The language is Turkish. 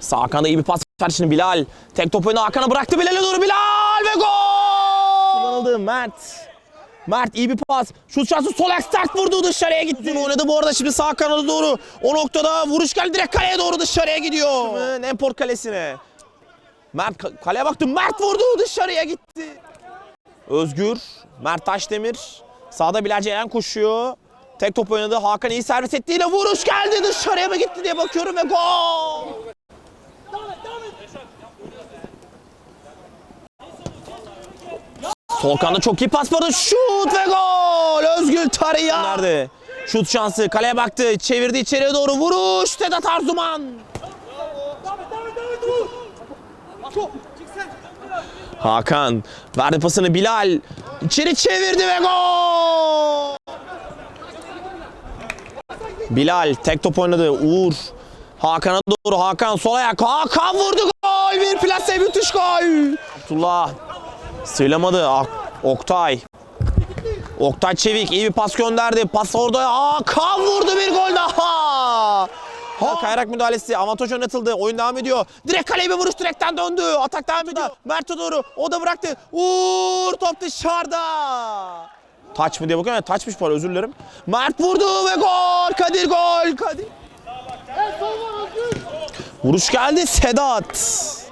Sağ Hakan'da iyi bir pas ver şimdi Bilal. Tek top oyunu Hakan'a bıraktı Bilal'e doğru Bilal ve gol! Kullanıldı Mert. Mert iyi bir pas. Şut şansı sol ayak sert vurdu dışarıya gitti. Oynadı bu arada şimdi sağ kanada doğru. O noktada vuruş geldi direkt kaleye doğru dışarıya gidiyor. Nemport kalesine. Mert ka- kaleye baktı. Mert vurdu dışarıya gitti. Özgür. Mert Taşdemir. Sağda Bilal Ceylan koşuyor. Tek top oynadı. Hakan iyi servis etti. Yine vuruş geldi. Dışarıya mı gitti diye bakıyorum ve gol. Solkan'da çok iyi pas vardı. Şut ve gol. Özgül Tarıya. Nerede? Şut şansı. Kaleye baktı. Çevirdi içeriye doğru. Vuruş. Sedat Arzuman. Hakan verdi pasını Bilal. İçeri çevirdi ve gol. Bilal tek top oynadı. Uğur. Hakan'a doğru. Hakan sol ayak. Hakan vurdu gol. Bir plase müthiş gol. Abdullah Sığlamadı. Oktay. Oktay Çevik iyi bir pas gönderdi. Pas orada. Hakan vurdu bir gol daha. Ha, kayrak müdahalesi. Avantaj oynatıldı. Oyun devam ediyor. Direkt kaleye bir vuruş direkten döndü. Atak devam ediyor. Mert'e doğru. O da bıraktı. Uğur top dışarıda. Taç mı diye bakıyorum. Taçmış bu özür dilerim. Mert vurdu ve gol. Kadir gol. Kadir. Vuruş geldi Sedat.